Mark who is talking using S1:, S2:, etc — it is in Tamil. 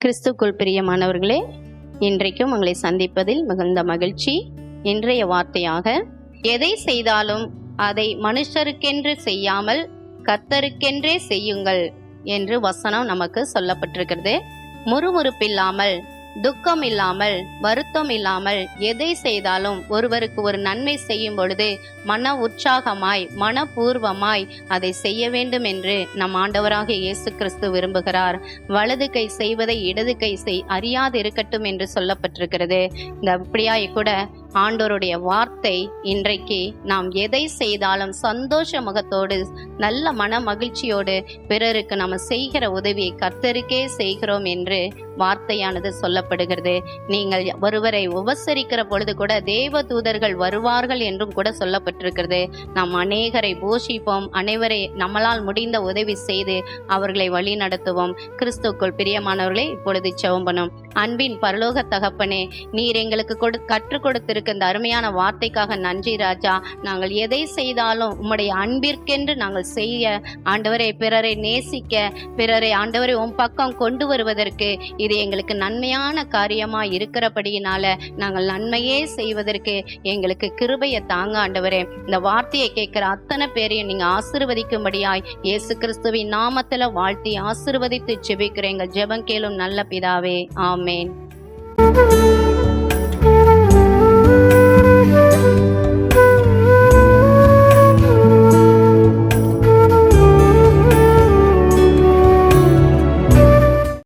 S1: கிறிஸ்துக்குள் பிரியமானவர்களே இன்றைக்கும் உங்களை சந்திப்பதில் மிகுந்த மகிழ்ச்சி. இன்றைய வார்த்தையாக எதை செய்தாலும் அதை மனுஷருக்கென்று செய்யாமல் கத்தருக்கென்றே செய்யுங்கள் என்று வசனம் நமக்கு சொல்லப்பட்டிருக்கிறது. முறுமுறுப்பில்லாமல் துக்கம் இல்லாமல் வருத்தம் இல்லாமல் எதை செய்தாலும் ஒருவருக்கு ஒரு நன்மை செய்யும் பொழுது மன உற்சாகமாய் மனப்பூர்வமாய் அதை செய்ய வேண்டும் என்று நம் ஆண்டவராக இயேசு கிறிஸ்து விரும்புகிறார். வலது கை செய்வதை இடது கை செய் அறியாது இருக்கட்டும் என்று சொல்லப்பட்டிருக்கிறது. இந்த அப்படியாய் கூட ஆண்டோருடைய வார்த்தை இன்றைக்கு நாம் எதை செய்தாலும் சந்தோஷ முகத்தோடு நல்ல மன மகிழ்ச்சியோடு பிறருக்கு நம்ம செய்கிற உதவியை கர்த்தருக்கே செய்கிறோம் என்று வார்த்தையானது சொல்லப்படுகிறது. நீங்கள் ஒருவரை உபசரிக்கிற பொழுது கூட தேவ தூதர்கள் வருவார்கள் என்றும் கூட சொல்லப்பட்டிருக்கிறது. நாம் அநேகரை போஷிப்போம். அனைவரை நம்மளால் முடிந்த உதவி செய்து அவர்களை வழி நடத்துவோம். கிறிஸ்துக்குள் பிரியமானவர்களை இப்பொழுது செவம்பனும் அன்பின் பரலோக தகப்பனே நீர் எங்களுக்கு கொடு கற்றுக் கொடுத்திருக்க இந்த அருமையான வார்த்தைக்காக நன்றி ராஜா. நாங்கள் எதை செய்தாலும் உம்முடைய அன்பிற்கென்று நாங்கள் செய்ய ஆண்டவரை பிறரை நேசிக்க பிறரை ஆண்டவரை உன் பக்கம் கொண்டு வருவதற்கு இது எங்களுக்கு நன்மையான காரியமா இருக்கிறபடியினால நாங்கள் நன்மையே செய்வதற்கு எங்களுக்கு கிருபையை தாங்க ஆண்டவரே. இந்த வார்த்தையை கேட்கிற அத்தனை பேரையும் நீங்க ஆசிர்வதிக்கும்படியாய் இயேசு கிறிஸ்துவின் நாமத்துல வாழ்த்தி ஆசிர்வதித்து செபிக்கிற எங்கள் ஜெபம் கேளும் நல்ல பிதாவே. ஆமேன்.